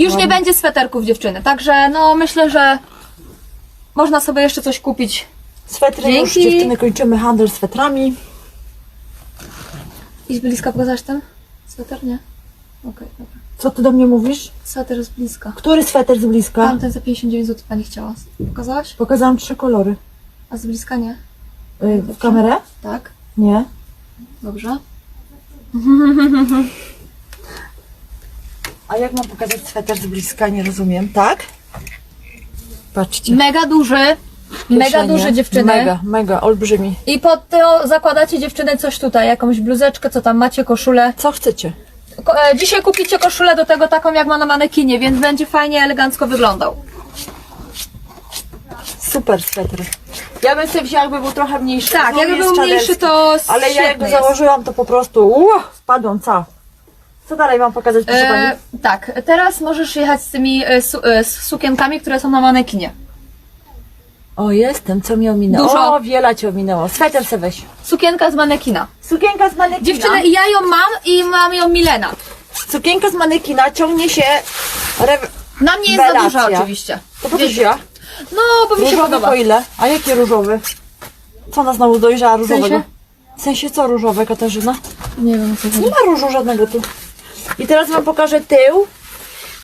Już nie będzie sweterków dziewczyny, także no myślę, że można sobie jeszcze coś kupić. Swetry już Dzięki. dziewczyny kończymy handel swetrami. I z bliska pokazać ten sweter? Nie? Okej, dobra. Co ty do mnie mówisz? Sweter z bliska. Który sweter z bliska? Tamten za 59 zł pani chciała. Pokazałaś? Pokazałam trzy kolory. A z bliska nie? Y, w kamerę? Tak, Nie. dobrze. A jak mam pokazać sweter z bliska? Nie rozumiem. Tak? Patrzcie. Mega duży. Mega Kieszenie. duży dziewczyny. Mega, mega, olbrzymi. I pod to zakładacie dziewczyny coś tutaj, jakąś bluzeczkę, co tam macie, koszulę. Co chcecie? Ko- e, dzisiaj kupicie koszulę do tego taką, jak ma na manekinie, więc będzie fajnie, elegancko wyglądał. Super sweter. Ja bym sobie wzięła, jakby był trochę mniejszy. Tak, jakby jest był mniejszy, czaderski. to Ale ja jak go świetny jest. założyłam, to po prostu uuu, wpadłam cała. Co dalej mam pokazać, proszę E, Pani? tak, teraz możesz jechać z tymi e, su, e, z sukienkami, które są na manekinie. O, jestem, co mi ominęło? Dużo. O, wiele Ci ominęło. Sweter se weź. Sukienka z manekina. Sukienka z manekina. Dziewczyny, i ja ją mam i mam ją Milena. Sukienka z manekina ciągnie się... Re... Na mnie jest za duża oczywiście. To po co wzięła? No, bo mi się Różowy podoba. po ile? A jaki różowy? Co ona znowu dojrzała różowego? sensie? W sensie co różowe, Katarzyna? Nie wiem co Nie ma różu żadnego tu. I teraz Wam pokażę tył.